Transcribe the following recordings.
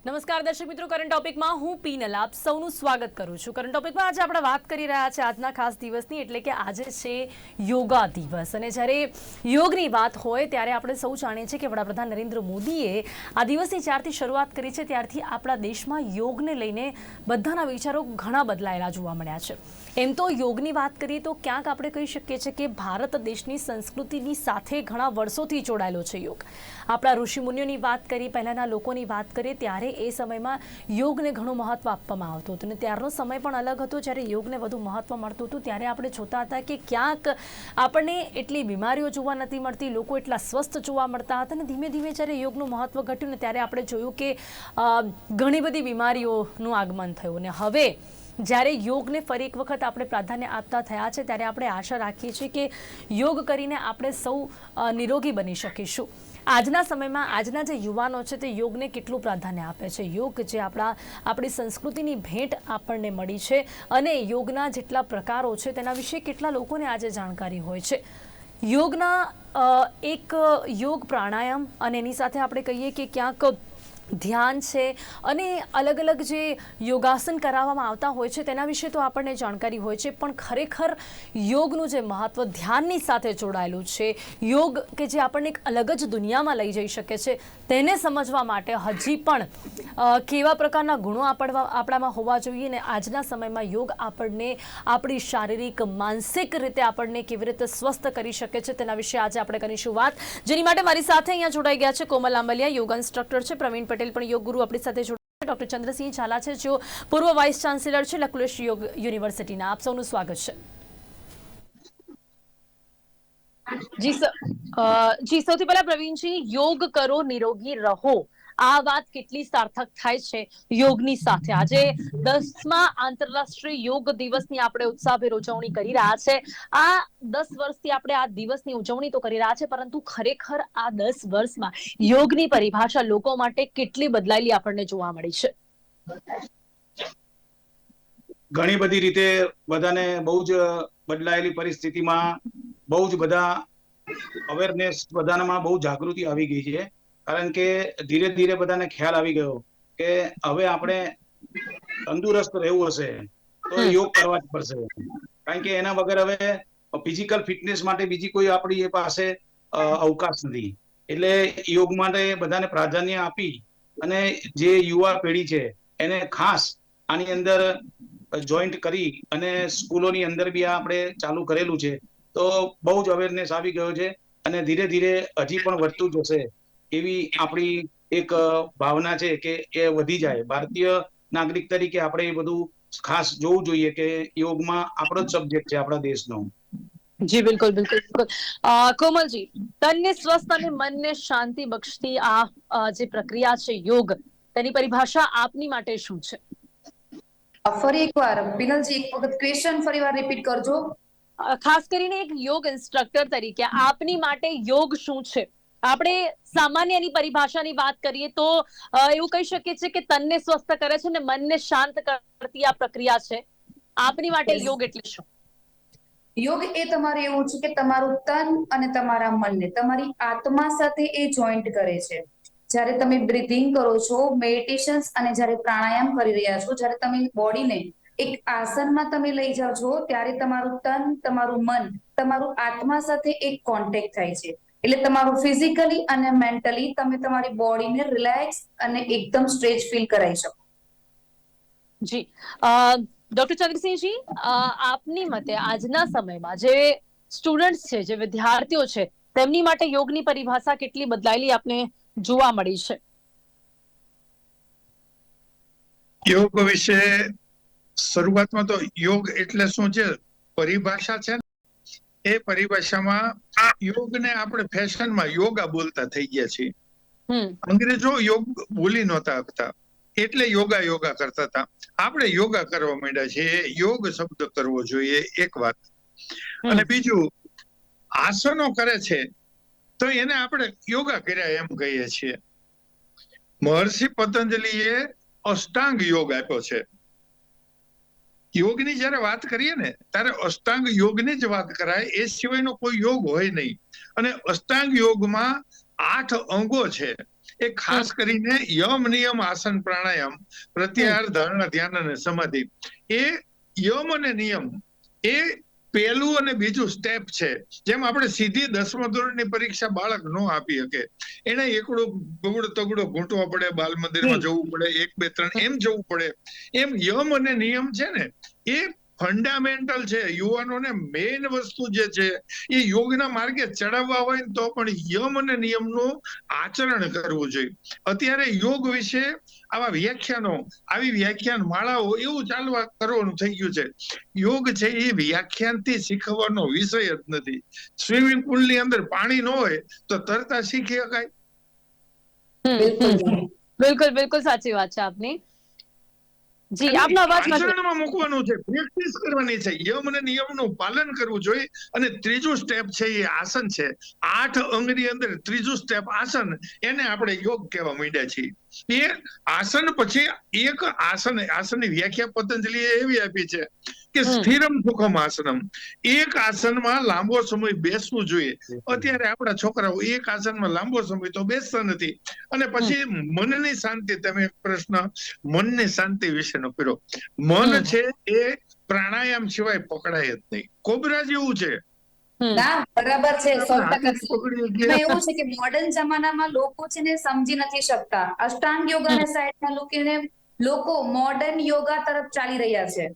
નમસ્કાર દર્શક મિત્રો કરંટ ટોપિકમાં હું પીનલ આપ સૌનું સ્વાગત કરું છું. કરંટ ટોપિકમાં આજે આપણે વાત કરી રહ્યા છે આજના ખાસ દિવસની, એટલે કે આજે છે યોગા દિવસ. અને જ્યારે યોગની વાત હોય, ત્યારે આપણે સૌ જાણીએ છીએ કે વડાપ્રધાન નરેન્દ્ર મોદીએ આ દિવસની જ્યારથી શરૂઆત કરી છે, ત્યારથી આપણા દેશમાં યોગને લઈને બધાના વિચારો ઘણા બદલાયેલા જોવા મળ્યા છે. એમ તો યોગની વાત કરીએ તો ક્યાંક આપણે કહી શકીએ છીએ કે ભારત દેશની સંસ્કૃતિની સાથે ઘણા વર્ષોથી જોડાયેલો છે યોગ. આપણા ઋષિમુનિઓની વાત કરી, પહેલાંના લોકોની વાત કરીએ, ત્યારે એ સમયમાં યોગને ઘણું મહત્ત્વ આપવામાં આવતું હતું. અને ત્યારનો સમય પણ અલગ હતો. જ્યારે યોગને વધુ મહત્ત્વ મળતું હતું, ત્યારે આપણે જોતા હતા કે ક્યાંક આપણને એટલી બીમારીઓ જોવા નથી મળતી, લોકો એટલા સ્વસ્થ જોવા મળતા હતા. અને ધીમે ધીમે જ્યારે યોગનું મહત્ત્વ ઘટ્યું ને ત્યારે આપણે જોયું કે ઘણી બધી બીમારીઓનું આગમન થયું. ને હવે જ્યારે યોગને ફરી એક વખત આપણે પ્રાધાન્ય આપતા થયા છે, ત્યારે આપણે આશા રાખીએ છીએ કે યોગ કરીને આપણે સૌ નિરોગી બની શકીશું. આજના સમયમાં આજના જે યુવાનો છે તે યોગને કેટલું પ્રાધાન્ય આપે છે? યોગ જે આપણા, આપણી સંસ્કૃતિની ભેટ આપણને મળી છે અને યોગના જેટલા પ્રકારો છે તેના વિશે કેટલા લોકોને આજે જાણકારી હોય છે? યોગના એક યોગ પ્રાણાયામ અને એની સાથે આપણે કહીએ કે ક્યાંક ધ્યાન છે અને અલગ અલગ જે યોગાસન કરાવવામાં આવતા હોય છે તેના વિશે તો આપણને જાણકારી હોય છે, પણ ખરેખર યોગનું જે મહત્ત્વ ધ્યાનની સાથે જોડાયેલું છે, યોગ કે જે આપણને એક અલગ જ દુનિયામાં લઈ જઈ શકે છે, તેને સમજવા માટે હજી પણ કેવા પ્રકારના ગુણો આપણા આપણામાં હોવા જોઈએ ને આજના સમયમાં યોગ આપણને આપણી શારીરિક, માનસિક રીતે આપણને કેવી રીતે સ્વસ્થ કરી શકે છે તેના વિશે આજે આપણે કરીશું વાત. જેની માટે મારી સાથે અહીંયા જોડાઈ ગયા છે કોમલ આંબલિયા યોગ ઇન્સ્ટ્રક્ટર છે, પ્રવીણ પટેલ પણ યોગ ગુરુ આપણી સાથે જોડાયા ડોક્ટર ચંદ્રસિંહ ઝાલા છે, જેઓ પૂર્વ વાઇસ ચાન્સેલર છે લકુલેશ યોગ યુનિવર્સિટીના. આપ સૌનું સ્વાગત છે. જી, સૌથી પહેલા પ્રવીણજી, યોગ કરો, નિરોગી રહો. આ વાત કેટલી સાર્થક થાય છે યોગની સાથે. આજે દસમા આંતરરાષ્ટ્રીય યોગ દિવસની આપણે ઉત્સાહભેર ઉજવણી કરી રહ્યા છે. આ દસ વર્ષથી આપણે આ દિવસની ઉજવણી તો કરી રહ્યા છે, પરંતુ ખરેખર આ દસ વર્ષમાં યોગની પરિભાષા લોકો માટે કેટલી બદલાયેલી આપણને જોવા મળી છે? ઘણી બધી રીતે બધાને બહુ જ બદલાયેલી પરિસ્થિતિમાં બહુ જ બધા અવેરનેસ બધાનામાં બહુ જાગૃતિ આવી ગઈ છે. કારણ કે ધીરે ધીરે બધાને ખ્યાલ આવી ગયો કે હવે આપણે તંદુરસ્ત રહેવું હશે તો યોગ કરવા જ પડશે. કારણ કે એના વગર હવે ફિઝિકલ ફિટનેસ માટે બીજી કોઈ આપણી પાસે અવકાશ નથી. એટલે યોગ માટે બધાને પ્રાધાન્ય આપી અને જે યુવા પેઢી છે એને ખાસ આની અંદર જોઈન્ટ કરી અને સ્કૂલોની અંદર બી આ આપણે ચાલુ કરેલું છે. તો બહુ જ અવેરનેસ આવી ગયો છે અને ધીરે ધીરે હજી પણ વધતું જશે. એવી આપણી એક ભાવના છે કે એ વધી જાય. ભારતીય નાગરિક તરીકે આપણે એ બધું ખાસ જોવું જોઈએ કે યોગમાં આપણો જ સબ્જેક્ટ છે આપણા દેશનો. જી બિલકુલ બિલકુલ બિલકુલ. કોમલજી તનને સ્વસ્થ અને મનને શાંતિ બક્ષતી આ જે પ્રક્રિયા છે યોગ તેની પરિભાષા આપની માટે શું છે? ફરી એકવાર પિનલજી એક વખત ક્વેશ્ચન ફરીવાર રિપીટ કરજો. ખાસ કરીને એક યોગ ઇન્સ્ટ્રક્ટર તરીકે આપની માટે યોગ શું છે? આપણે સામાન્ય એની પરિભાષાની વાત કરીએ તો એવું કહી શકીએ છીએ કે તનને સ્વસ્થ કરે છે અને મનને શાંત કરતી આ પ્રક્રિયા છે. આપની માટે યોગ એટલે શું? યોગ એ તમારે એવું છે કે તમારું તન અને તમારા મનને તમારી આત્મા સાથે એ જોઈન્ટ કરે છે. જ્યારે તમે બ્રીથિંગ કરો છો મેડિટેશન અને જ્યારે પ્રાણાયામ કરી રહ્યા છો જ્યારે તમે બોડીને એક આસનમાં તમે લઈ જાઓ છો ત્યારે તમારું તન તમારું મન તમારું આત્મા સાથે એક કોન્ટેક્ટ થાય છે. એટલે તમારું ફિઝિકલી અને મેન્ટલી તમે તમારી બોડીને રિલેક્સ અને એકદમ સ્ટ્રેચ ફીલ કરાવી શકો. જી. ડોક્ટર ચંદ્રસિંહજી આપની મતે આજના સમયમાં જે સ્ટુડન્ટ્સ છે જે વિદ્યાર્થીઓ છે તેમની માટે યોગની પરિભાષા કેટલી બદલાયેલી આપને જોવા મળી છે? યોગ વિશે શરૂઆતમાં તો યોગ એટલે શું છે? પરિભાષા છે ને, એ પરિભાષામાં યોગને આપણે ફેશનમાં યોગા બોલતા થઈ ગયા છીએ. અંગ્રેજો યોગ બોલી નહોતા આપતા. એટલે યોગા યોગા કરતા હતા. આપણે યોગા કરવા માંડ્યા છીએ. યોગ શબ્દ કરવો જોઈએ એક વાત. અને બીજું આસનો કરે છે તો એને આપણે યોગા કર્યા એમ કહીએ છીએ. મહર્ષિ પતંજલિએ અષ્ટાંગ યોગ આપ્યો છે. યોગની જ્યારે વાત કરીએ ને ત્યારે અષ્ટાંગ યોગની જ વાત કરાય એ સિવાયનો કોઈ યોગ હોય નહીં. અને અષ્ટાંગ યોગમાં આઠ અંગો છે. એ ખાસ કરીને યમ નિયમ આસન પ્રાણાયામ પ્રત્યાહાર ધારણા ધ્યાન અને સમાધિ. એ યમ અને નિયમ એ પહેલું અને બીજું સ્ટેપ છે. જેમ આપણે સીધી દસમા ધોરણની પરીક્ષા બાળક નો આપી શકે. એને એકડો બગડો તગડો ઘૂંટવો પડે બાલ મંદિરમાં જવું પડે એક બે ત્રણ એમ જવું પડે. એમ યમ અને નિયમ છે ને એ ફંડામેન્ટલ છે. યુવાનોને મેઇન વસ્તુ જે છે, એ યોગના માર્ગે ચડાવવા હોય તો પણ યમ અને નિયમનું આચરણ કરવું જોઈએ. અત્યારે યોગ વિશે આવા વ્યાખ્યાનો, આવી વ્યાખ્યાન માળાઓ એવું ચાલવા કરવાનું થઈ ગયું છે. યોગ છે એ વ્યાખ્યાનથી શીખવાનો વિષય જ નથી. સ્વિમિંગ પુલની અંદર પાણી ન હોય તો તરતા શીખી શકાય. બિલકુલ બિલકુલ સાચી વાત છે આપની. જી, આપનો અવાજ આચરણમાં મૂકવાનું છે. પ્રેક્ટિસ કરવાની છે. યમ અને નિયમનું પાલન કરવું જોઈએ. અને ત્રીજું સ્ટેપ છે એ આસન છે. આઠ અંગની અંદર ત્રીજું સ્ટેપ આસન, એને આપણે યોગ કહેવા માંડ્યા છીએ. એ આસન પછી એક આસન આસનની વ્યાખ્યા પતંજલિ એવી આપી છે કે સ્થિરમ સુખમ આસનમ. એક આસનમાં લાંબો સમય બેસવું જોઈએ. અત્યારે આપણા છોકરાઓ એક આસનમાં લાંબો સમય તો બેસતા નથી. અને પછી મનની શાંતિ તમે પ્રશ્ન મનની શાંતિ વિશેનો કર્યો. મન છે એ પ્રાણાયામ સિવાય પકડાય જ નહીં. કોબરા જેવું છે ના બરાબર છે સો ટકા. એવું છે કે મોડર્ન જમાનામાં લોકો છે ને સમજી નથી શકતા. અષ્ટાંગ યોગાને સાઈડના લોકોને લોકો મોડર્ન યોગા તરફ ચાલી રહ્યા છે.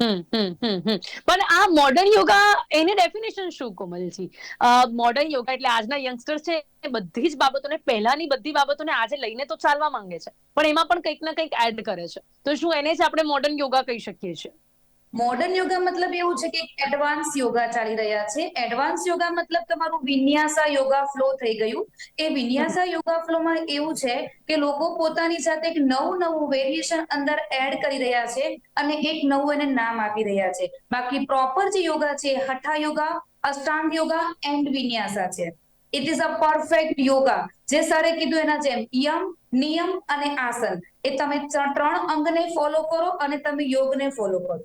હમ, હમ, હમ, હમ. પણ આ મોડર્ન યોગા એની ડેફિનેશન શું કોમલજી મોડર્ન યોગા એટલે આજના યંગસ્ટર છે એ બધી જ બાબતોને પહેલાની બધી બાબતોને આજે લઈને તો ચાલવા માંગે છે. પણ એમાં પણ કંઈક ના કંઈક એડ કરે છે. તો શું એને જ આપણે મોડર્ન યોગા કહી શકીએ છીએ? મોડર્ન યોગા મતલબ એવું છે કે એડવાન્સ યોગા ચાલી રહ્યા છે. એડવાન્સ યોગા મતલબ તમારું વિન્યાસા યોગા ફ્લો થઈ ગયું. એ વિન્યાસા યોગા ફ્લોમાં એવું છે કે લોકો પોતાની સાથે એક નવું નવું વેરિએશન અંદર એડ કરી રહ્યા છે અને એક નવું એને નામ આપી રહ્યા છે. બાકી પ્રોપર જે યોગા છે હઠા યોગા અષ્ટાંગ યોગા એન્ડ વિન્યાસા છે. It is a perfect yoga જે સરે કીધું એના જેમ, યમ, નિયમ અને આસન. એ તમે ત્ર- ત્રણ અંગને ફોલો કરો અને તમે યોગને ફોલો કરો.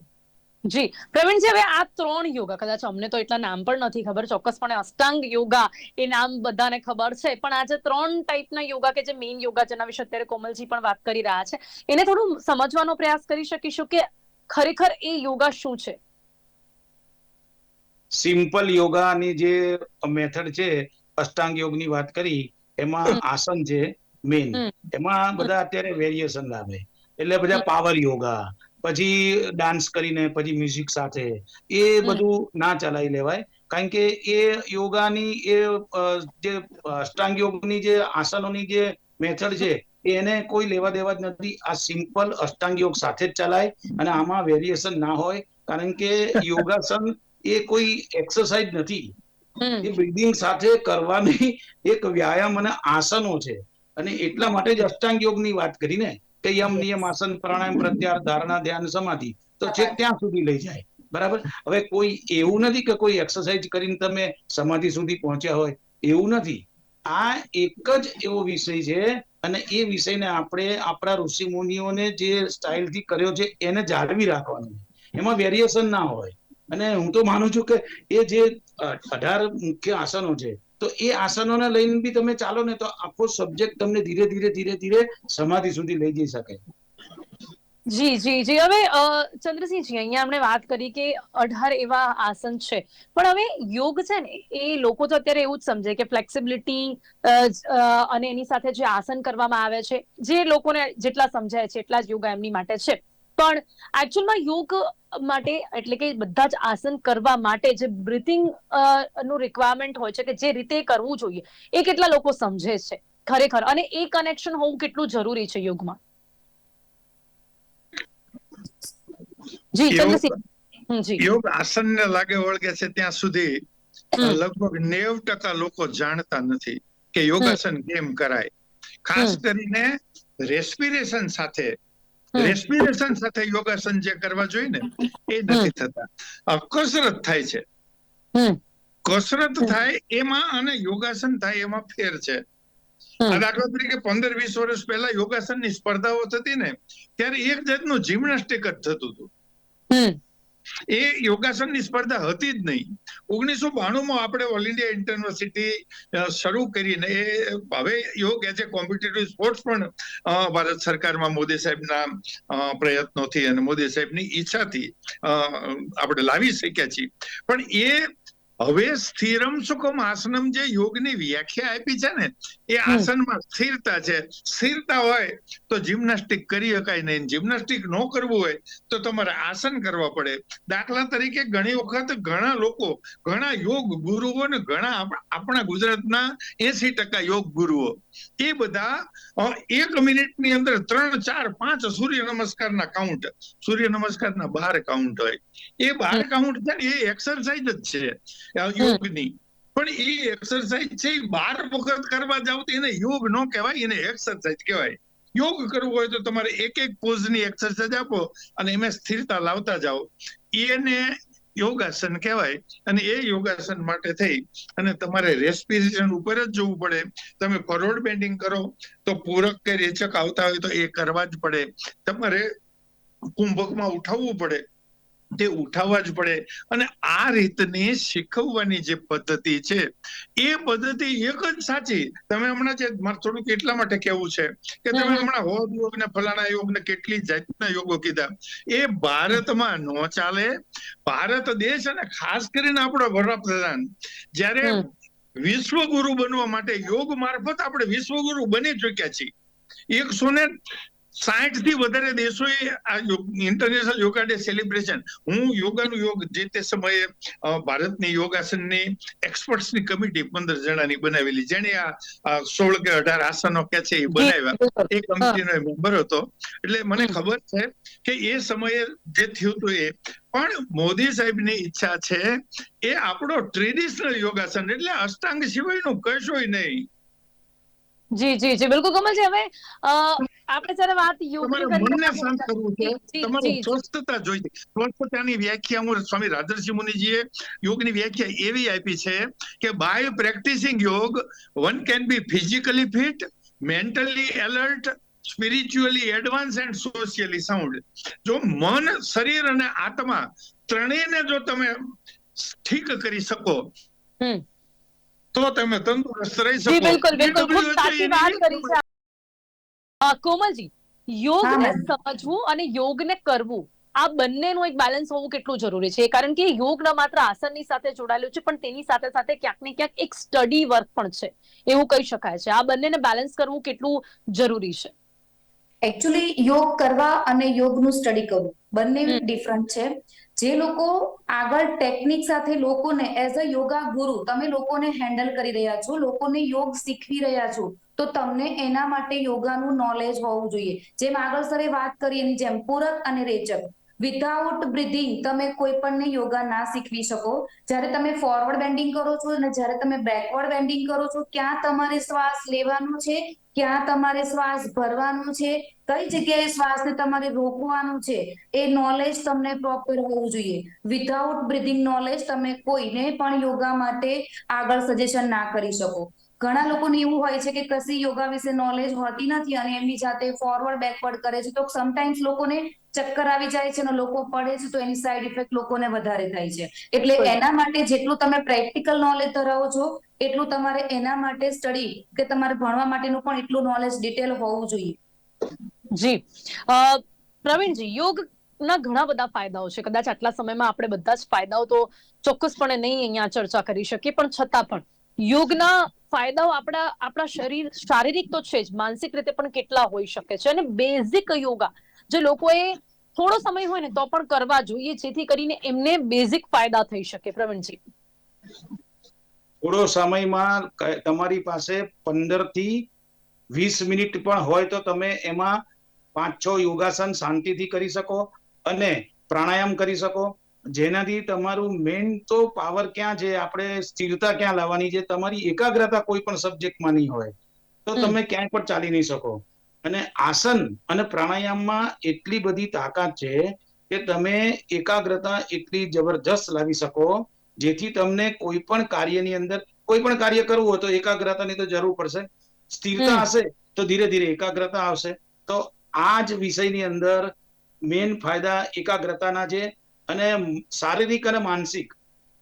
જી. પ્રવીણજી હવે આ ત્રણ યોગા કદાચ અમને તો એટલા નામ પણ નથી ખબર ચોક્કસપણે અષ્ટાંગ યોગા એ નામ બધાને ખબર છે. પણ આજે ત્રણ ટાઈપના યોગા કે જે મેઇન યોગા જેના વિશે અત્યારે કોમલજી પણ વાત કરી રહ્યા છે એને થોડું સમજવાનો પ્રયાસ કરી શકીશું કે ખરેખર એ યોગા શું છે? સિમ્પલ યોગાની જે મેથડ છે અષ્ટાંગ યોગની વાત કરી એમાં આસન છે મેઇન એમાં બધા અત્યારે વેરિએશન લાવે. એટલે બધા પાવર યોગા પછી ડાન્સ કરીને પછી મ્યુઝિક સાથે. એ બધું ના ચલાવી લેવાય. કારણ કે એ યોગાની એ જે અષ્ટાંગ યોગની જે આસનોની જે મેથડ છે એને કોઈ લેવા દેવા જ નથી. આ સિમ્પલ અષ્ટાંગ યોગ સાથે જ ચલાય અને આમાં વેરિએશન ના હોય. કારણ કે યોગાસન એ કોઈ એક્સરસાઇઝ નથી. એ બ્રીધિંગ સાથે કરવાની એક વ્યાયામ અને આસનો છે. અને એટલા માટે જ અષ્ટાંગ યોગની વાત કરી ને કે યમ નિયમ આસન પ્રાણાયામ પ્રત્યાહાર ધારણા ધ્યાન સમાધિ તો છેક ત્યાં સુધી લઈ જાય. બરાબર? હવે કોઈ એવું નથી કે કોઈ એક્સરસાઇઝ કરીને તમે સમાધિ સુધી પહોંચ્યા હોય. એવું નથી. આ એક જ એવો વિષય છે અને એ વિષયને આપણે આપણા ઋષિ મુનિઓને જે સ્ટાઇલથી કર્યો છે એને જાળવી રાખવાનો. એમાં વેરિએશન ના હોય. અને હું તો માનું છું કે એ જે અઢાર મુખ્ય આસનો છે તો એ આસનોને લઈને બી તમે ચાલો ને તો આખો સબ્જેક્ટ તમને ધીરે ધીરે ધીરે ધીરે સમાધિ સુધી લઈ જઈ શકે. જી જી જી. હવે ચંદ્રસિંહજી, અહીંયા આપણે વાત કરી કે અઢાર એવા આસન છે. પણ હવે યોગ છે ને, એ લોકો તો અત્યારે એવું જ સમજે કે ફ્લેક્સિબિલિટી અને એની સાથે જે આસન કરવામાં આવે છે, જે લોકોને જેટલા સમજાય છે, એટલા જ યોગા એમની માટે છે. પણ એકચ્યુઅલમાં યોગ માટે એટલે કે બધા જ આસન કરવા માટે જે બ્રિથિંગનું રિક્વાયરમેન્ટ હોય છે કે જે રીતે કરવું જોઈએ એ કેટલા લોકો સમજે છે ખરેખર? અને એ કનેક્શન હોવું કેટલું જરૂરી છે યોગમાં? જી યોગ- ચંદ્રસિંહ યોગ આસન ને લાગે વળગે છે ત્યાં સુધી લગભગ નેવ ટકા લોકો જાણતા નથી કે યોગાસન કેમ કરાય. ખાસ કરીને રેસ્પિરેશન સાથે. રેસ્પિરેશન સાથે યોગાસન જે કરવા જોઈએ ને એ નથી થતા. કસરત થાય છે. કસરત થાય એમાં અને યોગાસન થાય એમાં ફેર છે. દાખલા તરીકે પંદર વીસ વર્ષ પહેલા યોગાસનની સ્પર્ધાઓ થતી ને ત્યારે એક જાતનું જિમ્નાસ્ટિક જ થતું હતું. એ યોગાસનની સ્પર્ધા હતી જ નહીં. ઓગણીસો બાણુંમાં આપણે ઓલ ઇન્ડિયા યુનિવર્સિટી શરૂ કરીને એ, હવે યોગ એઝ એ કોમ્પિટિટિવ સ્પોર્ટ્સ પણ ભારત સરકારમાં મોદી સાહેબના પ્રયત્નોથી અને મોદી સાહેબની ઈચ્છાથી આપણે લાવી શક્યા છીએ. પણ એ હવે સ્થિરમ સુખમ આસનમ જે યોગની વ્યાખ્યા આપી છે ને એ આસનમાં સ્થિરતા છે. સ્થિરતા હોય તો જિમ્નાસ્ટિક કરી શકાય નહીં. જિમ્નાસ્ટિક ન કરવું હોય તો તમારે આસન કરવા પડે. દાખલા તરીકે ઘણી વખત ઘણા લોકો ઘણા યોગ ગુરુઓ ને ઘણા આપણા ગુજરાતના એસી ટકા યોગ ગુરુઓ એ બધા એક મિનિટની અંદર ત્રણ ચાર પાંચ સૂર્ય નમસ્કારના કાઉન્ટ સૂર્ય નમસ્કારના બાર કાઉન્ટ હોય. એ બાર કાઉન્ટ છે એ એક્સરસાઇઝ જ છે. યોગની પણ એ એક્સરસાઇઝ છે બાર વખત કરવા જાવ તો એને યોગ ન કહેવાય એને એક્સરસાઇઝ કહેવાય. યોગ કરવું હોય તો તમારે એક એક પોઝની એક્સરસાઇઝ આપો અને એમાં સ્થિરતા લાવતા જાઓ. એને યોગાસન કહેવાય અને એ યોગાસન માટે થઈ અને તમારે રેસ્પિરેશન ઉપર જ જવું પડે. તમે ફોરવર્ડ બેન્ડિંગ કરો તો પૂરક કે રેચક આવતા હોય તો એ કરવા જ પડે. તમારે કુંભકમાં ઉઠાવવું પડે. તે ઉઠાવવા જ પડે. અને આ રીતની શીખવવાની જે પદ્ધતિ છે એ પદ્ધતિ એક જ સાચી. તમે હમણાં જે મારે થોડુંક એટલા માટે કેવું છે કે તમે હમણાં હોદ યોગ ને ફલાણા યોગ ને કેટલી જાતના યોગો કીધા. એ ભારતમાં નો ચાલે. ભારત દેશ અને ખાસ કરીને આપણો વડાપ્રધાન. જ્યારે. વિશ્વગુરુ બનવા માટે યોગ મારફત આપણે વિશ્વગુરુ બની ચુક્યા છીએ. એકસો ને સાઠથી વધારે દેશોએ આ ઇન્ટરનેશનલ યોગા ડે સેલિબ્રેશન હું યોગાનું યોગ જે તે સમયે ભારતની યોગાસનની એક્સપર્ટ્સની કમિટી પંદર જણાની બનાવેલી જેને આ સોળ કે અઢાર આસનો કે છે એ બનાવ્યા. એ કમિટીનો મેમ્બર હતો. એટલે મને ખબર છે કે એ સમયે જે થયું હતું એ પણ મોદી સાહેબની ઈચ્છા છે એ આપણો ટ્રેડિશનલ યોગાસન એટલે અષ્ટાંગ સિવાયનું કશોય નહીં. જી જી જી બિલકુલ કમલજી હવે આપણે જ્યારે વાત યોગ્ય મનને શાંત કરવું છે. તમારે સ્વસ્થતા જોઈએ સ્વસ્થતાની વ્યાખ્યા હું સ્વામી રાધરસિંહ મુનિજીએ યોગની વ્યાખ્યા એવી આપી છે કે by practising yoga one can be physically fit mentally alert spiritually advance and socially sound જો મન શરીર અને આત્મા ત્રણેયને જો તમે ઠીક કરી શકો. તો તમે તંદુરસ્ત રહી શકો. બિલકુલ બિલકુલ. ખૂબ સાચી વાત કરી છે કોમલજી યોગને સમજવું અને યોગને કરવું આ બંનેનું એક બેલેન્સ હોવું કેટલું જરૂરી છે? કારણ કે યોગ ન માત્ર આસનની સાથે જોડાયેલું છે પણ તેની સાથે સાથે ક્યાંક ને ક્યાંક એક સ્ટડી વર્ક પણ છે. એવું કહી શકાય છે. આ બંનેને બેલેન્સ કરવું કેટલું જરૂરી છે? એકચ્યુઅલી યોગ કરવા અને યોગનું સ્ટડી કરવું બંને ડિફરન્ટ છે. જે લોકો આગળ ટેકનિક સાથે લોકોને એઝ અ યોગા ગુરુ તમે લોકોને હેન્ડલ કરી રહ્યા છો લોકોને યોગ શીખવી રહ્યા છો તો તમને એના માટે યોગાનું નોલેજ હોવું જોઈએ. જેમ આગળ સરે વાત કરી એની જેમ પૂરક અને રેચક. વિધાઉટ બ્રિધિંગ તમે કોઈ પણને યોગા ના શીખવી શકો. જ્યારે તમે ફોરવર્ડ બેન્ડિંગ કરો છો અને જ્યારે તમે બેકવર્ડ બેન્ડિંગ કરો છો, ક્યાં તમારે શ્વાસ લેવાનો છે? ક્યાં તમારે શ્વાસ ભરવાનો છે? કઈ જગ્યાએ શ્વાસને તમારે રોકવાનું છે? એ નોલેજ તમને પ્રોપર હોવું જોઈએ. વિધાઉટ બ્રિધિંગ નોલેજ તમે કોઈને પણ યોગા માટે આગળ સજેશન ના કરી શકો. ઘણા લોકોને એવું હોય છે કે કશી યોગા વિશે નોલેજ હોતી નથી અને એમની જાતે ફોરવર્ડ બેકવર્ડ કરે છે. તો સમટાઈમ્સ લોકોને ચક્કર આવી જાય છે અને લોકો પડે છે તો એની સાઈડ ઇફેક્ટ લોકોને વધારે થાય છે. એટલે એના માટે જેટલું તમે પ્રેક્ટિકલ નોલેજ ધરાવો છો એટલું તમારે એના માટે સ્ટડી કે તમારે ભણવા માટેનું પણ એટલું નોલેજ ડિટેલ હોવું જોઈએ. જી. પ્રવીણજી યોગ ના ઘણા બધા ફાયદાઓ છે. કદાચ આટલા સમયમાં આપણે બધા જ ફાયદાઓ તો ચોક્કસપણે નહીં અહીંયા ચર્ચા કરી શકીએ પણ છતાં પણ યોગના ફાયદાઓ આપણા આપણા શરીર શારીરિક તો છે જ, માનસિક રીતે પણ કેટલા હોઈ શકે છે. અને બેઝિક યોગા, જે લોકોએ થોડો સમય હોય ને તો પણ કરવા જોઈએ, જેથી કરીને એમને બેઝિક ફાયદા થઈ શકે. પ્રવીણજી. થોડો સમયમાં તમારી પાસે પંદરથી વીસ મિનિટ પણ હોય તો તમે એમાં પાંચ છ યોગાસન શાંતિથી કરી શકો અને પ્રાણાયામ કરી શકો. જેનાથી તમારું મેઇન તો પાવર ક્યાં છે? આપણે સ્થિરતા ક્યાં લાવવાની છે? તમારી એકાગ્રતા કોઈ પણ સબ્જેક્ટમાં નહીં હોય. તો તમે ક્યાંય પણ ચાલી નહીં શકો. અને આસન અને પ્રાણાયામમાં એટલી બધી તાકાત છે કે તમે એકાગ્રતા એટલી જબરજસ્ત લાવી શકો જેથી તમને કોઈ પણ કાર્યની અંદર કોઈ પણ કાર્ય કરવું હોય તો એકાગ્રતાની તો જરૂર પડશે. સ્થિરતા હશે તો ધીરે ધીરે એકાગ્રતા આવશે. તો આ જ વિષયની અંદર મેન ફાયદા એકાગ્રતાના છે. અને શારીરિક અને માનસિક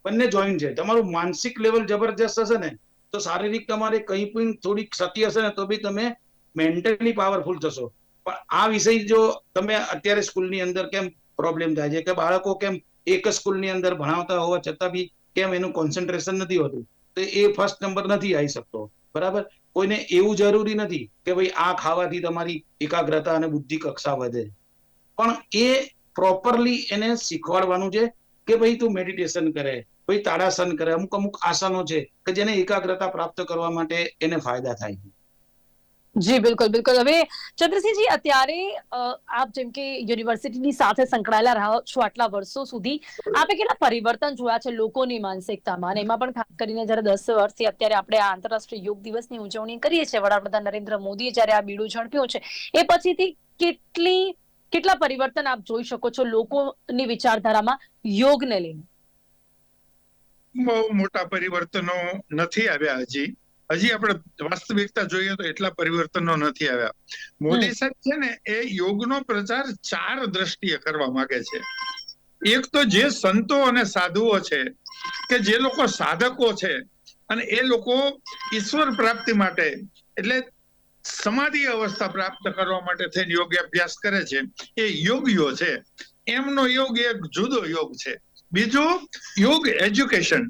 બંને જોઈન્ટ છે. તમારું માનસિક લેવલ જબરજસ્ત હશે ને, તો શારીરિક તમારે કંઈ પણ થોડી ક્ષતિ હશે ને, તો બી તમે મેન્ટલી પાવરફુલ થશો. પણ આ વિષય જો તમે અત્યારે સ્કૂલની અંદર કેમ પ્રોબ્લેમ થાય છે? કે બાળકો કેમ એક જ સ્કૂલની અંદર ભણાવતા હોવા છતાં બી કેમ એનું કોન્સન્ટ્રેશન નથી હોતું? તો એ ફર્સ્ટ નંબર નથી આવી શકતો. બરાબર? કોઈને એવું જરૂરી નથી કે ભાઈ આ ખાવાથી તમારી એકાગ્રતા અને બુદ્ધિ કક્ષા વધે. પણ એ પ્રોપરલી એને શીખવાડવાનું છે કે ભાઈ તું મેડિટેશન કરે, ભાઈ તાડાસન કરે, અમુક અમુક આસનો છે કે જેને એકાગ્રતા પ્રાપ્ત કરવા માટે એને ફાયદા થાય જી, બિલકુલ બિલકુલ. હવે ચંદ્રસિંહજી અત્યારે આપ જેમ કે યુનિવર્સિટીની સાથે સંકળાયેલા રહો છો આટલા વર્ષો સુધી, આપે કેટલા પરિવર્તન જોયા છે લોકોની માનસિકતામાં? અને એમાં પણ ખાસ કરીને જ્યારે દસ વર્ષથી અત્યારે આપણે આ આંતરરાષ્ટ્રીય યોગ દિવસની ઉજવણી કરીએ છીએ, વડાપ્રધાન નરેન્દ્ર મોદીએ જ્યારે આ બીડું ઝડપ્યું છે, એ પછીથી કેટલી કેટલા પરિવર્તન આપ જોઈ શકો છો લોકોની વિચારધારામાં યોગને લઈને? બહુ મોટા પરિવર્તનો નથી આવ્યા હજી. હજી આપણે વાસ્તવિકતા જોઈએ તો એટલા પરિવર્તનો નથી આવ્યા. મોદી સાહેબ છે ને એ યોગનો પ્રચાર ચાર દ્રષ્ટિએ કરવા માંગે છે. એક તો જે સંતો અને સાધુઓ છે કે જે લોકો સાધકો છે અને એ લોકો ઈશ્વર પ્રાપ્તિ માટે એટલે સમાધિ અવસ્થા પ્રાપ્ત કરવા માટે થઈને યોગ અભ્યાસ કરે છે. એ યોગીઓ છે. એમનો યોગ એક જુદો યોગ છે. બીજું યોગ એજ્યુકેશન,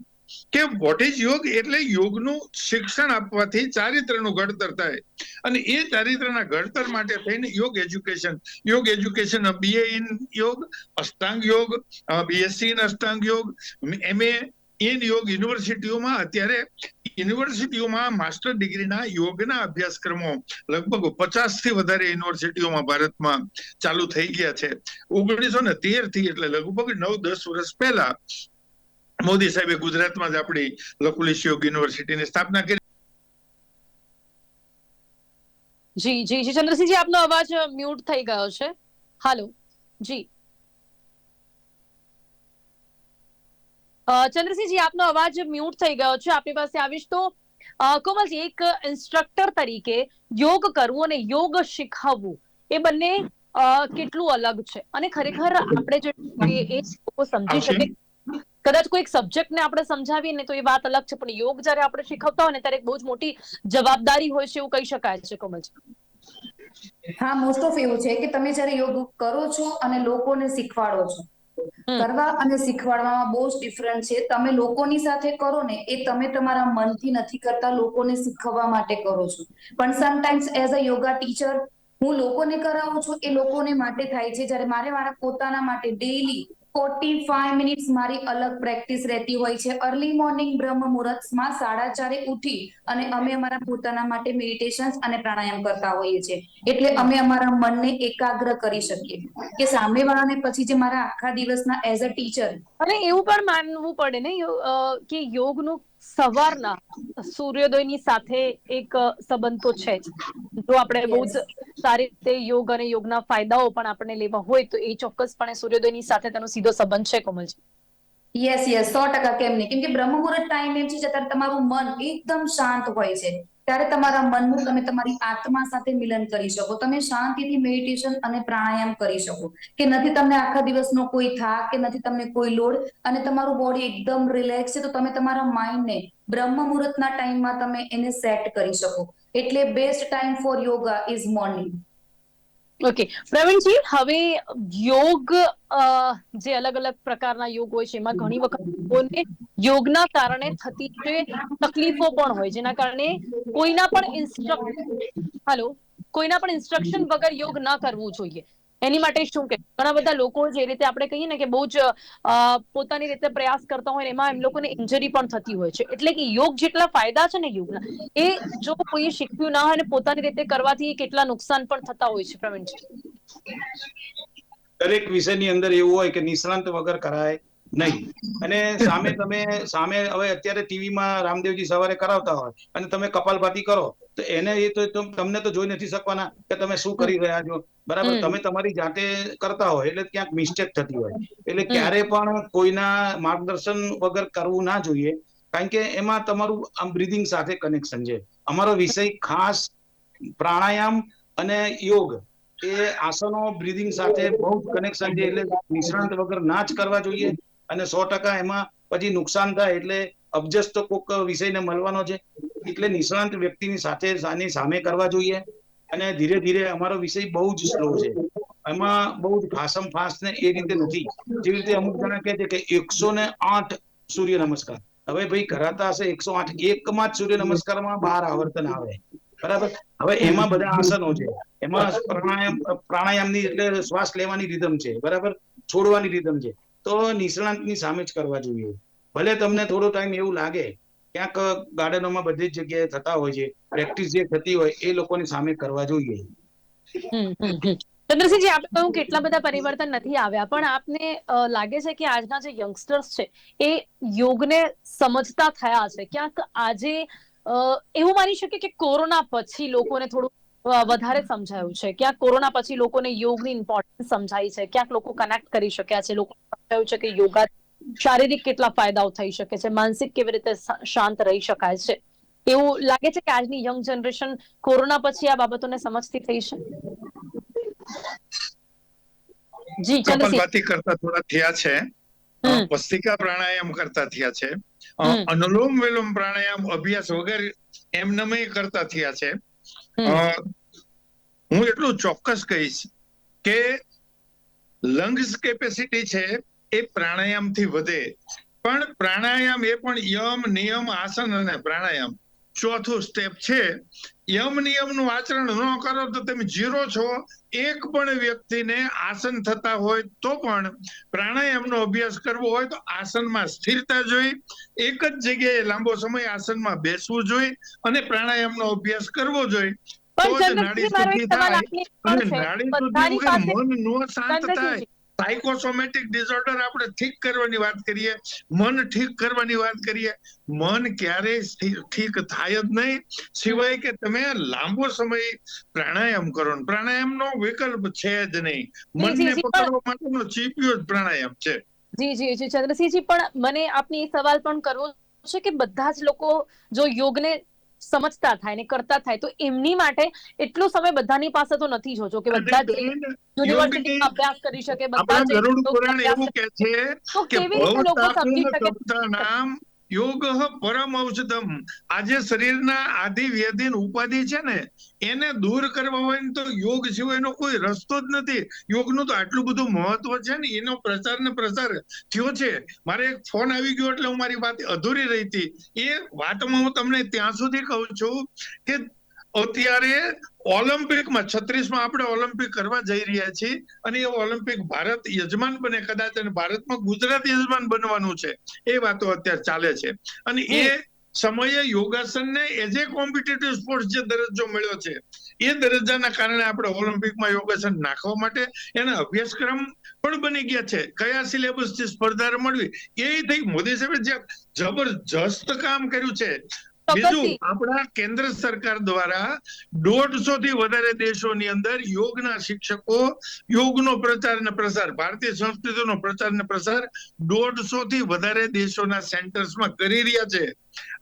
કે વોટ ઇઝ યોગ? એટલે યોગનું શિક્ષણ આપવાથી ચારિત્રનું ઘડતર થાય. અને એ ચારિત્રના ઘડતર માટે થઈને યોગ એજ્યુકેશન યોગ એજ્યુકેશન, બીએ ઇન યોગ, અષ્ટાંગ યોગ બીએસસી ઇન અષ્ટાંગ યોગ એમએ ઇન યોગ યુનિવર્સિટીઓમાં અત્યારે યુનિવર્સિટીઓમાં માસ્ટર ડિગ્રીના યોગના અભ્યાસક્રમો લગભગ પચાસથી વધારે યુનિવર્સિટીઓમાં ભારતમાં ચાલુ થઈ ગયા છે. ઓગણીસો ને તેરથી એટલે લગભગ નવ દસ વર્ષ પહેલા મોદી સાહેબે ગુજરાતમાં જ આપણી લકુલિશ યોગ યુનિવર્સિટીની સ્થાપના કરી. જી જી જી, ચંદ્રસિંહજી, આપનો અવાજ મ્યુટ થઈ ગયો છે. હાલો જી. ચંદ્રસિંહજી, આપનો અવાજ મ્યુટ થઈ ગયો છે. આપની પાસે આવીશ તો કોમલજી, એક ઇન્સ્ટ્રક્ટર તરીકે યોગ કરવું અને યોગ શીખવવું એ બંને કેટલું અલગ છે? અને ખરેખર આપણે જે એ લોકો સમજી શકે. કદાચ કોઈ સબ્જેક્ટ ને આપણે સમજાવીએ ને તો એ વાત અલગ છે, પણ યોગ જ્યારે આપણે શીખવતા હોય ને ત્યારે બહુ જ મોટી જવાબદારી હોય છે એવું કહી શકાય છે, કોમલજી. હા મોસ્ટ ઓફ એવું છે કે તમે જ્યારે યોગ કરો છો અને લોકોને શીખવાડો છો. કરવા અને શીખવાડવામાં બહુ જ ડિફરન્ટ છે. તમે લોકોની સાથે કરો ને, એ તમે તમારા મનથી નથી કરતા, લોકોને શીખવવા માટે કરો છો. પણ sometimes as a yoga teacher હું લોકોને કરાવું છું, એ લોકોને માટે થાય છે. જ્યારે મારે મારા પોતાના માટે ડેઈલી ફોર્ટી ફાઈવ મિનિટ્સ મારી અલગ પ્રેક્ટિસ રહેતી હોય છે. અર્લી મોર્નિંગ બ્રહ્મ મુહૂર્તમાં સાડા ચારે ઉઠી અને અમે અમારા પોતાના માટે મેડિટેશન અને પ્રાણાયામ કરતા હોઈએ છીએ. એટલે અમે અમારા મનને એકાગ્ર કરી શકીએ. કે સામેવાળાને પછી જે મારા આખા દિવસના એઝ અ ટીચર અને એવું પણ માનવું પડે ને કે યોગનું સવારના સૂર્યોદયની સાથે એક સંબંધ તો છે જ. જો આપણે બહુ જ સારી રીતે યોગ અને યોગના ફાયદાઓ પણ આપણે લેવા હોય તો એ ચોક્કસપણે સૂર્યોદયની સાથે તેનો સીધો સંબંધ છે કોમલજી. યસ યસ સો ટકા કેમ નહીં? કેમ કે બ્રહ્મ મુહૂર્ત ટાઈમ એમ છે જ્યારે તમારું મન એકદમ શાંત હોય છે. ત્યારે તમારા મનનું તમે તમારી આત્મા સાથે મિલન કરી શકો. તમે શાંતિથી મેડિટેશન અને પ્રાણાયામ કરી શકો. કે નથી તમને આખા દિવસનો કોઈ થાક, કે નથી તમને કોઈ લોડ અને તમારું બોડી એકદમ રિલેક્સ છે, તો તમે તમારા માઇન્ડને બ્રહ્મ મુહૂર્તના ટાઈમમાં તમે એને સેટ કરી શકો. એટલે best time for yoga is morning okay Pravinji, હવે યોગ જે અલગ અલગ પ્રકારના યોગ હોય છે, એમાં ઘણી વખત લોકોને યોગના કારણે થતી જે તકલીફો પણ હોય, જેના કારણે કોઈના પણ ઇન્સ્ટ્રક્શન હાલો કોઈના પણ ઇન્સ્ટ્રક્શન વગર યોગ ન કરવું જોઈએ. એની માટે શું કે? ઘણા બધા લોકો જે રીતે આપણે કહીએ ને કે બહુ જ પોતાની રીતે પ્રયાસ કરતા હોય એમાં એમ લોકોને ઇન્જરી પણ થતી હોય છે. એટલે કે યોગ જેટલા ફાયદા છે ને યોગના, એ જો કોઈએ શીખ્યું ના હોય ને પોતાની રીતે કરવાથી કેટલા નુકસાન પણ થતા હોય છે પ્રવીણજી. દરેક વિષયની અંદર એવું હોય કે નિષ્ણાંત વગર કરાય નહીં. અને સામે તમે સામે હવે અત્યારે ટીવીમાં રામદેવજી સવારે કરાવતા હોય અને તમે કપાલભાતી કરો તો એને એ તો તમને તો જોઈ નથી શકવાના કે તમે શું કરી રહ્યા છો. બરાબર? તમે તમારી જાતે કરતા હોય એટલે ક્યાંક મિસ્ટેક થતી હોય. એટલે ક્યારે પણ કોઈના માર્ગદર્શન વગર કરવું ના જોઈએ કારણ કે એમાં તમારું આમ બ્રિધિંગ સાથે કનેક્શન છે. અમારો વિષય ખાસ પ્રાણાયામ અને યોગ એ આસનો બ્રિધિંગ સાથે બહુ કનેક્શન છે. એટલે નિષ્ણાંત વગર ના જ કરવા જોઈએ. અને સો ટકા એમાં પછી નુકસાન થાય એટલે અબજસ તો કોક વિષયને મળવાનો છે. એટલે નિષ્ણાંત વ્યક્તિની સાથે સામે કરવા જોઈએ અને ધીરે ધીરે અમારો વિષય બહુ જ સ્લો છે. એમાં બહુ જ ફાસમ ફાસ ને એ રીતે નથી. જેવી રીતે અમુક જણા કહે છે કે એકસો ને આઠ સૂર્ય નમસ્કાર. હવે ભાઈ કરાતા હશે એકસો આઠ એકમાં જ સૂર્ય નમસ્કારમાં બાર આવર્તન આવે. બરાબર? હવે એમાં બધા આસનો છે. એમાં પ્રાણાયામ, પ્રાણાયામની એટલે શ્વાસ લેવાની રીધમ છે. બરાબર? છોડવાની રીધમ છે. તો નિષ્ણાંતની સામે જ કરવા જોઈએ. ભલે તમને થોડો ટાઈમ એવું લાગે, ક્યાંક ગાર્ડનોમાં બધી જ જગ્યાએ થતા હોય છે પ્રેક્ટિસ જે થતી હોય એ લોકોની સામે કરવા જોઈએ. ચંદ્રસિંહજી આપણે કહ્યું કેટલા બધા પરિવર્તન નથી આવ્યા, પણ આપને લાગે છે કે આજના જે યંગસ્ટર્સ છે, એ યોગને સમજતા થયા છે. ક્યાંક આજે એવું માની શકે કે કોરોના પછી લોકોને થોડું વધારે સમજાયું છે. ક્યાંક કોરોના પછી લોકોને યોગની ઇમ્પોર્ટન્સ સમજાઈ છે. ક્યાંક લોકો કનેક્ટ કરી શક્યા છે. લોકો સમજાયું છે કે યોગા શારીરિક કેટલા ફાયદાઓ થઈ શકે છે. માનસિક કેવી રીતે શાંત રહી શકાય છે. એવું લાગે છે કે આજની યંગ જનરેશન કોરોના પછી આ બાબતોને સમજતી થઈ છે? જી કપાલભાતી કરતા થોડા થયા છે. અ, પ્રાણાયામ કરતા થયા છે. અનુલોમ વિલોમ પ્રાણાયામ અભ્યાસ વગર એમનેમ કરતા થયા છે. હું એટલું ચોક્કસ કહીશ કે લંગ્સ કેપેસિટી છે એ પ્રાણાયામથી વધે. પણ પ્રાણાયામ એ પણ યમ, નિયમ, આસન અને પ્રાણાયામ ચોથું સ્ટેપ છે યમ નિયમનું આચરણ ન કરો તો તમે જીરો છો. એક પણ વ્યક્તિને આસન થતા હોય તો પણ પ્રાણાયામનો અભ્યાસ કરવો હોય તો આસનમાં સ્થિરતા જોઈ. એક જ જગ્યાએ લાંબો સમય આસનમાં બેસવું જોઈએ અને પ્રાણાયામનો અભ્યાસ કરવો જોઈએ તો જ નાડી શુદ્ધિ થાય. અને નાડી શુદ્ધિ મન નો શાંત થાય. સાયકોસોમેટિક ડિસઓર્ડર આપણે ઠીક કરવાની વાત કરીએ મન ઠીક કરવાની વાત કરીએ મન ક્યારેય ઠીક થાય જ નહીં. સિવાય કે તમે લાંબો સમય પ્રાણાયામ કરો ને પ્રાણાયામનો વિકલ્પ છે જ નહીં. મનને પકડવા માટેનો ચીપિયો જ પ્રાણાયામ છે. જી જી જી ચંદ્રસિંહજી પણ મને આપની સવાલ પણ કરવો છે કે બધા જ લોકો જો યોગને સમજતા થાય ને કરતા થાય તો એમની માટે એટલો સમય બધાની પાસે તો નથી જોજો કે બધા જ યુનિવર્સિટીમાં અભ્યાસ કરી શકે બધા જ એવું કે છે તો કે કેવી રીતે લોકો સમજી શકે? નામ યોગ પરમ ઔષધમ. આજે શરીરના આધિ વ્યધિ ઉપાધિ છે ને, એને દૂર કરવા હોય તો યોગ સિવાયનો કોઈ રસ્તો જ નથી. યોગનું તો આટલું બધું મહત્વ છે ને, એનો પ્રચાર ને પ્રસાર થયો છે. મારે એક ફોન આવી ગયો એટલે હું મારી વાત અધૂરી રહી હતી. એ વાતમાં હું તમને ત્યાં સુધી કહું છું કે અત્યારે ઓલિમ્પિકમાં છત્રીસમાં આપણે ઓલિમ્પિક કરવા જઈ રહ્યા છીએ અને એ ઓલિમ્પિક ભારત યજમાન બને કદાચ અને ભારતમાં ગુજરાત યજમાન બનવાનું છે એ વાતો અત્યારે ચાલે છે. અને એ સમયે યોગાસનને એઝ એ કોમ્પિટેટિવ સ્પોર્ટ્સ જે દરજ્જો મળ્યો છે એ દરજ્જાના કારણે આપણે ઓલિમ્પિકમાં યોગાસન નાખવા માટે એના અભ્યાસક્રમ પણ બની ગયા છે. કયા સિલેબસથી સ્પર્ધા મળવી એ થઈ મોદી સાહેબે જે જબરજસ્ત કામ કર્યું છે. બીજું. આપણા કેન્દ્ર સરકાર દ્વારા દોઢસો થી વધારે દેશોની અંદર યોગના શિક્ષકો યોગનો પ્રચાર ને પ્રસાર ભારતીય સંસ્કૃતિનો પ્રચાર ને પ્રસાર દોઢસો થી વધારે દેશોના સેન્ટર્સમાં કરી રહ્યા છે.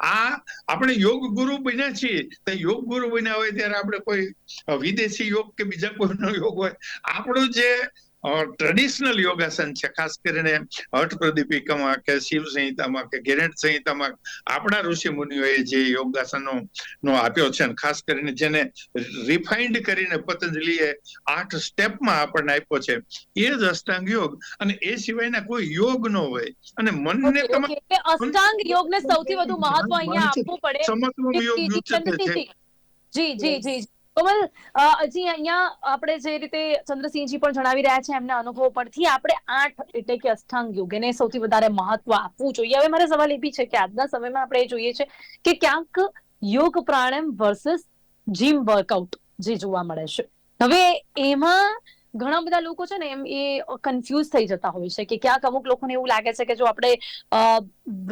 આ આપણે યોગ ગુરુ બન્યા છીએ. તો યોગ ગુરુ બન્યા હોય ત્યારે આપણે કોઈ વિદેશી યોગ કે બીજા કોઈનો યોગ હોય. આપણું જે ટ્રેડિશનલ યોગાસન છે ખાસ કરીને હઠ પ્રદીપિકામાં કે શિવ સંહિતામાં કે ગેરેટ સંહિતામાં આપણા ઋષિ મુનિઓએ જે યોગાસનો નો આપ્યો છે અને ખાસ કરીને જેને રિફાઇન્ડ કરીને પતંજલિએ આઠ સ્ટેપમાં આપણને આપ્યો છે એ જ અષ્ટાંગ યોગ અને એ સિવાયના કોઈ યોગ નો હોય. અને મનને તમારે અષ્ટાંગ યોગને સૌથી વધુ મહત્વ અહીંયા આપવું પડે સમત્વ યોગ છે. જી જી જી. કોમલ હજી અહીંયા આપણે જે રીતે ચંદ્રસિંહજી પણ જણાવી રહ્યા છે એમના અનુભવ પરથી આપણે આઠ એટલે કે અષ્ટાંગ યોગ એને સૌથી વધારે મહત્વ આપવું જોઈએ. હવે મારે સવાલ એ બી છે કે આજના સમયમાં આપણે એ જોઈએ છે કે ક્યાંક યોગ પ્રાણાયામ વર્સસ જીમ વર્કઆઉટ જે જોવા મળે છે. હવે એમાં ઘણા બધા લોકો છે ને એમ એ કન્ફ્યુઝ થઈ જતા હોય છે કે ક્યાંક અમુક લોકોને એવું લાગે છે કે જો આપણે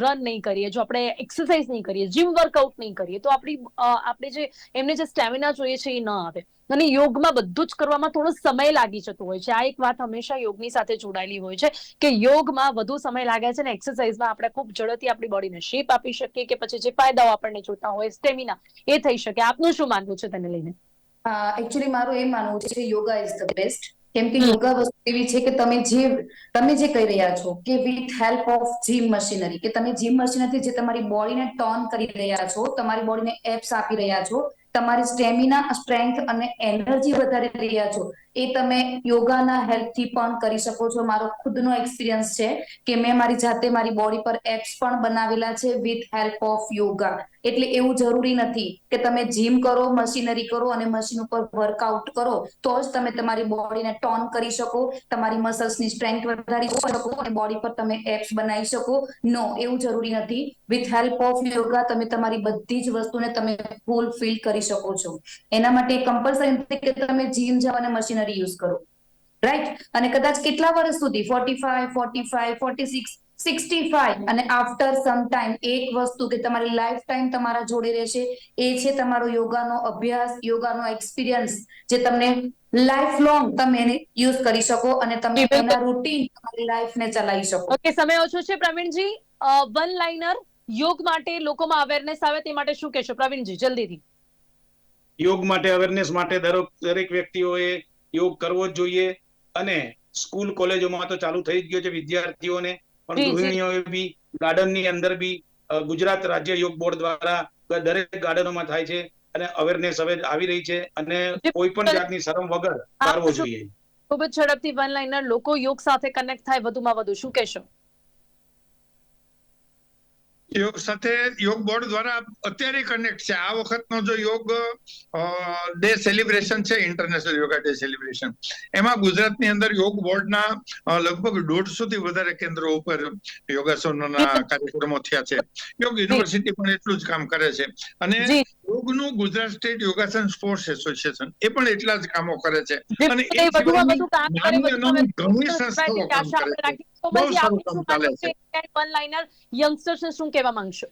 રન નહીં કરીએ, જો આપણે એક્સરસાઇઝ નહીં કરીએ જીમ વર્કઆઉટ નહીં કરીએ, તો આપણી આપણે જે, એમને જે સ્ટેમિના જોઈએ છે એ ન આવે. અને યોગમાં બધું જ કરવામાં થોડો સમય લાગી જતો હોય છે. આ એક વાત હંમેશા યોગની સાથે જોડાયેલી હોય છે કે યોગમાં વધુ સમય લાગે છે ને એક્સરસાઇઝમાં આપણે ખૂબ ઝડપથી આપણી બોડીને શેપ આપી શકીએ કે પછી જે ફાયદાઓ આપણને જોતા હોય સ્ટેમિના એ થઈ શકે. આપનું શું માનવું છે તેને લઈને? એકચ્યુઅલી મારું એ માનવું છે યોગા ઇઝ ધ બેસ્ટ કેમ કે યોગા વસ્તુ એવી છે કે તમે જે તમે જે કહી રહ્યા છો કે with help of gym machinery કે તમે જીમ મશીનરી જે તમારી બોડીને ટોન કરી રહ્યા છો તમારી બોડીને એપ્સ આપી રહ્યા છો તમારી સ્ટેમિના સ્ટ્રેન્થ અને એનર્જી વધારી રહ્યા છો એ તમે યોગાના હેલ્પથી પણ કરી શકો છો. મારો ખુદનો એક્સપિરિયન્સ છે કે મેં મારી જાતે મારી બોડી પર એપ્સ પણ બનાવેલા છે વિથ હેલ્પ ઓફ યોગા એટલે એવું જરૂરી નથી કે તમે જીમ કરો મશીનરી કરો અને મશીન ઉપર વર્કઆઉટ કરો, તો જ તમે તમારી બોડીને ટોન કરી શકો, તમારી મસલ્સની સ્ટ્રેન્થ વધારી શકો અને બોડી પર તમે એપ્સ બનાવી શકો. નો એવું જરૂરી નથી. વિથ હેલ્પ ઓફ યોગા તમે તમારી બધી જ વસ્તુને તમે ફૂલ ફિલ કરી શકો છો. એના માટે કમ્પલસરી નથી કે તમે જીમ જાઓ અને મશીનરી યુઝ કરો. રાઈટ અને કદાચ કેટલા વર્ષ સુધી? Forty five forty five forty six sixty five અને આફ્ટર સમ ટાઈમ એક વસ્તુ કે તમારી લાઈફ ટાઈમ તમારા જોડે રહેશે એ છે તમારો યોગાનો અભ્યાસ યોગાનો એક્સપિરિયન્સ જે તમને લાઈફ લોંગ તમે એને યુઝ કરી શકો અને તમે. એના રૂટીન તમારી લાઈફને ચલાવી શકો. ઓકે સમય ઓછો છે પ્રવીણજી. વન લાઇનર યોગ માટે લોકોમાં અવેરનેસ આવે તે માટે શું કહેશો? પ્રવીણજી જલ્દીથી. યોગ માટે અવેરનેસ માટે દરેક દરેક વ્યક્તિઓએ યોગ કરવો જ જોઈએ અને સ્કૂલ કોલેજોમાં તો ચાલુ થઈ જ ગયો છે વિદ્યાર્થીઓને પણ. ગૃહિણીઓએ બી ગાર્ડનની અંદર બી ગુજરાત રાજ્ય યોગ બોર્ડ દ્વારા દરેક ગાર્ડનોમાં થાય છે અને અવેરનેસ હવે આવી રહી છે અને કોઈ પણ જાતની શરમ વગર કરવો જોઈએ. ખૂબ જ ઝડપથી વન લાઇનર લોકો યોગ સાથે કનેક્ટ થાય વધુમાં વધુ. શું કહેશો? સાથે યોગ બોર્ડ દ્વારા અત્યારે કનેક્ટ છે. આ વખતનો જો યોગ ડે સેલિબ્રેશન છે ઇન્ટરનેશનલ યોગા ડે સેલિબ્રેશન એમાં ગુજરાતની અંદર યોગ બોર્ડના લગભગ દોઢસો થી વધારે કેન્દ્રો ઉપર યોગાસનોના કાર્યક્રમો થયા છે. યોગ યુનિવર્સિટી પણ એટલું જ કામ કરે છે. અને યોગનું ગુજરાત સ્ટેટ યોગાસન સ્પોર્ટ્સ એસોસિએશન એ પણ એટલા જ કામો કરે છે. અને ઘણી સંસ્થાઓ કામ કરે છે. તો પછી વન લાઇનર શું કહેવા માંગશો?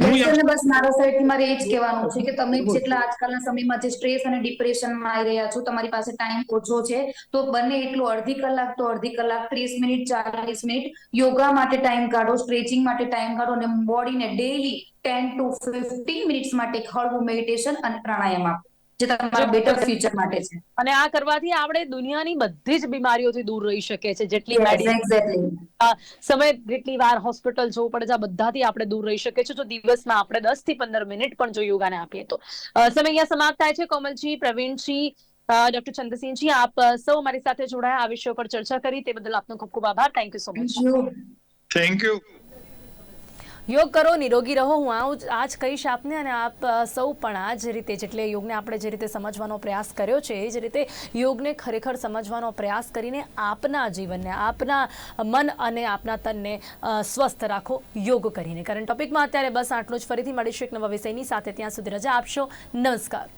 બસ મારા સાઈડથી મારે એ જ કહેવાનું છે કે તમે જેટલા આજકાલના સમયમાં જે સ્ટ્રેસ અને ડિપ્રેશનમાં આવી રહ્યા છો તમારી પાસે ટાઈમ ઓછો છે તો બને એટલું અડધી કલાક તો અડધી કલાક ત્રીસ મિનિટ ચાલીસ મિનિટ યોગા માટે ટાઈમ કાઢો સ્ટ્રેચિંગ માટે ટાઈમ કાઢો અને બોડીને daily ten to fifteen minutes માટે હળવું મેડિટેશન અને પ્રાણાયામ આપો. જે તમારા બેટર ફ્યુચર માટે છે. અને આ કરવાથી આપણે દુનિયાની બધી જ બીમારીઓથી દૂર રહી શકીએ છીએ. જેટલી સમય જેટલી વાર હોસ્પિટલ જવું પડે છે આ બધાથી આપણે દૂર રહી શકીએ છીએ. જો દિવસમાં આપણે દસથી પંદર મિનિટ પણ જો યોગાને આપીએ તો. સમય અહીંયા સમાપ્ત થાય છે. કોમલજી પ્રવીણજી ડોક્ટર ચંદ્રસિંહજી આપ સૌ મારી સાથે જોડાયા. આ વિષય પર ચર્ચા કરી. તે બદલ આપનો ખૂબ ખૂબ આભાર. Thank you so much thank you યોગ કરો, નિરોગી રહો. હું આવું આ જ કહીશ આપને અને આપ સૌ પણ આ જ રીતે જેટલે યોગને આપણે જે રીતે સમજવાનો પ્રયાસ કર્યો છે, એ જ રીતે યોગને ખરેખર સમજવાનો પ્રયાસ કરીને આપના જીવનને, આપના મન અને આપના તનને સ્વસ્થ રાખો, યોગ કરીને. કરંટ ટોપિકમાં અત્યારે બસ આટલું જ. ફરીથી મળીશું એક નવા વિષયની સાથે. ત્યાં સુધી રજા આપશો. નમસ્કાર.